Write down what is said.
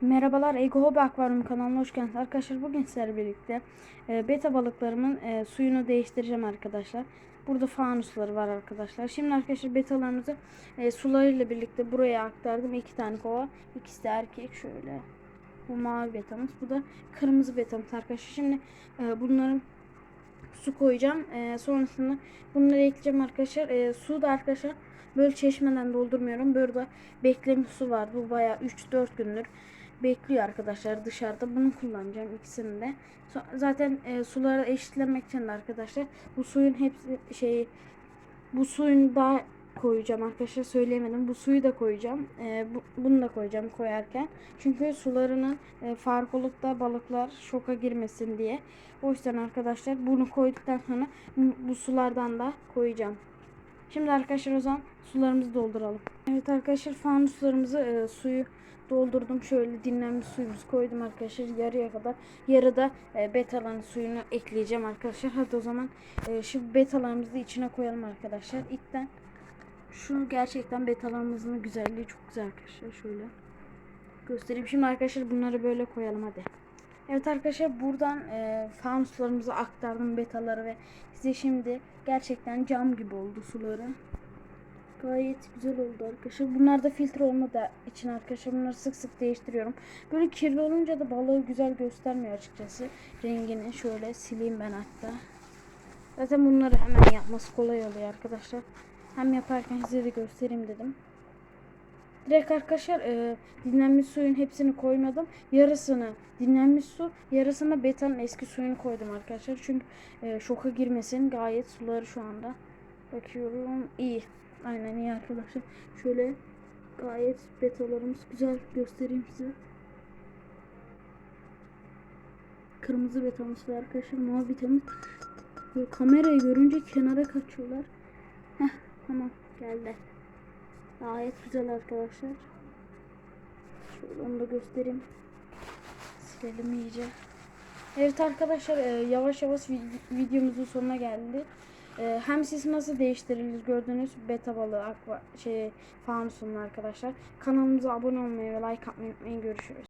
Merhabalar Ego Hobi Akvaryum kanalına hoş geldiniz. Arkadaşlar bugün sizlerle birlikte e, beta balıklarımın e, suyunu değiştireceğim arkadaşlar. Burada fanusları var arkadaşlar. Şimdi arkadaşlar betalarımızı e, sularıyla birlikte buraya aktardım. iki tane kova. İkisi de erkek şöyle. Bu mavi betamız. Bu da kırmızı betamız arkadaşlar. Şimdi e, bunların su koyacağım. Sonrasında bunları ekleyeceğim arkadaşlar. Su da arkadaşlar böyle çeşmeden doldurmuyorum. Böyle bekleme su var. Bu bayağı 3-4 gündür bekliyor arkadaşlar dışarıda. Bunu kullanacağım ikisini de. Zaten e, suları eşitlemek için de arkadaşlar bu suyun hepsi şey bu suyun da koyacağım arkadaşlar söyleyemedim. Bu suyu da koyacağım. E, bu, bunu da koyacağım koyarken. Çünkü sularının e, fark olup da balıklar şoka girmesin diye. O yüzden arkadaşlar bunu koyduktan sonra bu sulardan da koyacağım. Şimdi arkadaşlar o zaman sularımızı dolduralım. Evet arkadaşlar fanuslarımızı e, suyu doldurdum. Şöyle dinlenmiş suyumuzu koydum arkadaşlar yarıya kadar. Yarıda e, betaların suyunu ekleyeceğim arkadaşlar. Hadi o zaman e, şu betalarımızı içine koyalım arkadaşlar. İlkten şu gerçekten betalarımızın güzelliği çok güzel arkadaşlar. Şöyle göstereyim. Şimdi arkadaşlar bunları böyle koyalım hadi. Evet arkadaşlar buradan e, fanuslarımızı aktardım betaları ve size şimdi gerçekten cam gibi oldu suları. Gayet güzel oldu arkadaşlar. Bunlar da filtre olmadığı için arkadaşlar bunları sık sık değiştiriyorum. Böyle kirli olunca da balığı güzel göstermiyor açıkçası. Rengini şöyle sileyim ben hatta. Zaten bunları hemen yapması kolay oluyor arkadaşlar. Hem yaparken size de göstereyim dedim. Direkt arkadaşlar e, dinlenmiş suyun hepsini koymadım. Yarısını dinlenmiş su, yarısını betanın eski suyunu koydum arkadaşlar. Çünkü e, şoka girmesin. Gayet suları şu anda. Bakıyorum iyi. Aynen iyi arkadaşlar. Şöyle gayet betalarımız güzel göstereyim size. Kırmızı betamız var arkadaşlar. Mavi betamız. Kamerayı görünce kenara kaçıyorlar. Heh tamam geldi. Gayet güzel arkadaşlar. Şöyle onu da göstereyim. Silelim iyice. Evet arkadaşlar e, yavaş yavaş vid- videomuzun sonuna geldi. E, hem siz nasıl değiştirilir gördüğünüz beta balığı akva şey fanusunun arkadaşlar. Kanalımıza abone olmayı ve like atmayı unutmayın. Görüşürüz.